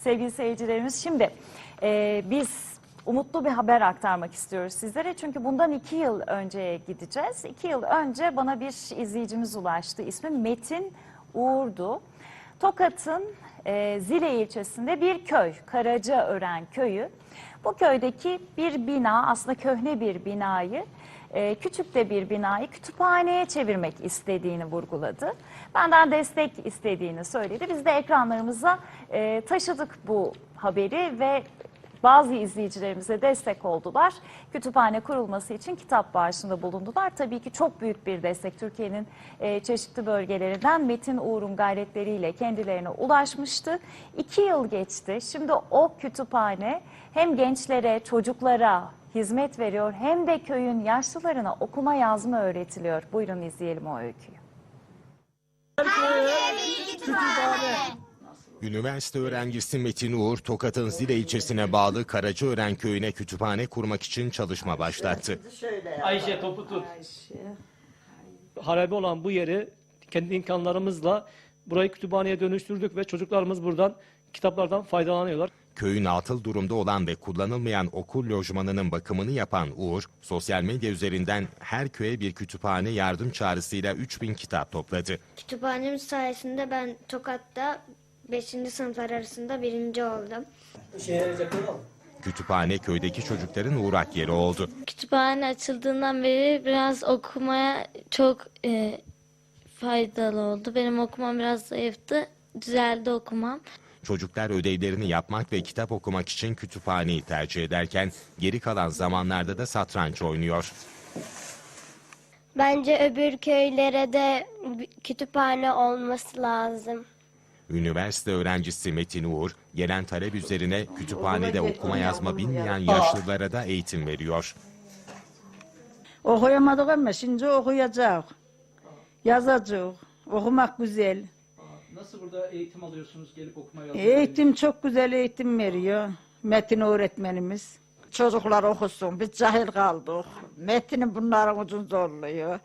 sevgili seyircilerimiz. Şimdi e, biz umutlu bir haber aktarmak istiyoruz sizlere. Çünkü bundan iki yıl önceye gideceğiz. İki yıl önce bana bir izleyicimiz ulaştı. İsmi Metin Uğur'du. Tokat'ın e, Zile ilçesinde bir köy, Karacaören köyü. Bu köydeki bir bina, aslında köhne bir binayı, e, küçük de bir binayı kütüphaneye çevirmek istediğini vurguladı. Benden destek istediğini söyledi. Biz de ekranlarımıza e, taşıdık bu haberi ve bazı izleyicilerimize destek oldular. Kütüphane kurulması için kitap bağışında bulundular. Tabii ki çok büyük bir destek Türkiye'nin e, çeşitli bölgelerinden Metin Uğur'un gayretleriyle kendilerine ulaşmıştı. İki yıl geçti. Şimdi o kütüphane hem gençlere, çocuklara hizmet veriyor hem de köyün yaşlılarına okuma yazma öğretiliyor. Buyurun izleyelim o öyküyü. Üniversite öğrencisi Metin Uğur, Tokat'ın Zile ilçesine bağlı Karacaören köyüne kütüphane kurmak için çalışma başlattı. Ayşe topu tut. Harabe olan bu yeri kendi imkanlarımızla burayı kütüphaneye dönüştürdük ve çocuklarımız buradan kitaplardan faydalanıyorlar. Köyün atıl durumda olan ve kullanılmayan okul lojmanının bakımını yapan Uğur, sosyal medya üzerinden her köye bir kütüphane yardım çağrısıyla 3000 kitap topladı. Kütüphanemiz sayesinde ben Tokat'ta 5. sınıflar arasında birinci oldum. Kütüphane köydeki çocukların uğrak yeri oldu. Kütüphane açıldığından beri biraz okumaya çok e, faydalı oldu. Benim okumam biraz zayıftı. Düzeldi okumam. Çocuklar ödevlerini yapmak ve kitap okumak için kütüphaneyi tercih ederken geri kalan zamanlarda da satranç oynuyor. Bence öbür köylere de kütüphane olması lazım. Üniversite öğrencisi Metin Uğur, gelen talep üzerine kütüphanede okuma yazma bilmeyen yaşlılara da eğitim veriyor. Okuyamadık ama şimdi okuyacak. Yazacak. Okumak güzel. Nasıl burada eğitim alıyorsunuz gelip okuma yazma? Eğitim çok güzel eğitim veriyor. Metin öğretmenimiz. Çocuklar okusun. Biz cahil kaldık. Metin'in bunların ucunu zorluyor.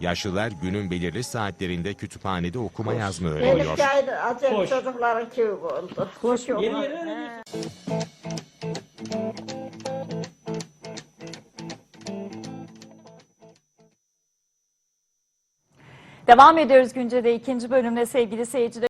Yaşlılar günün belirli saatlerinde kütüphanede okuma yazma öğreniyor. Benimki ayrı acem Hoş. çocukların köyü oldu. Hoş Yeni. Devam ediyoruz Günce'de ikinci bölümde sevgili seyirciler.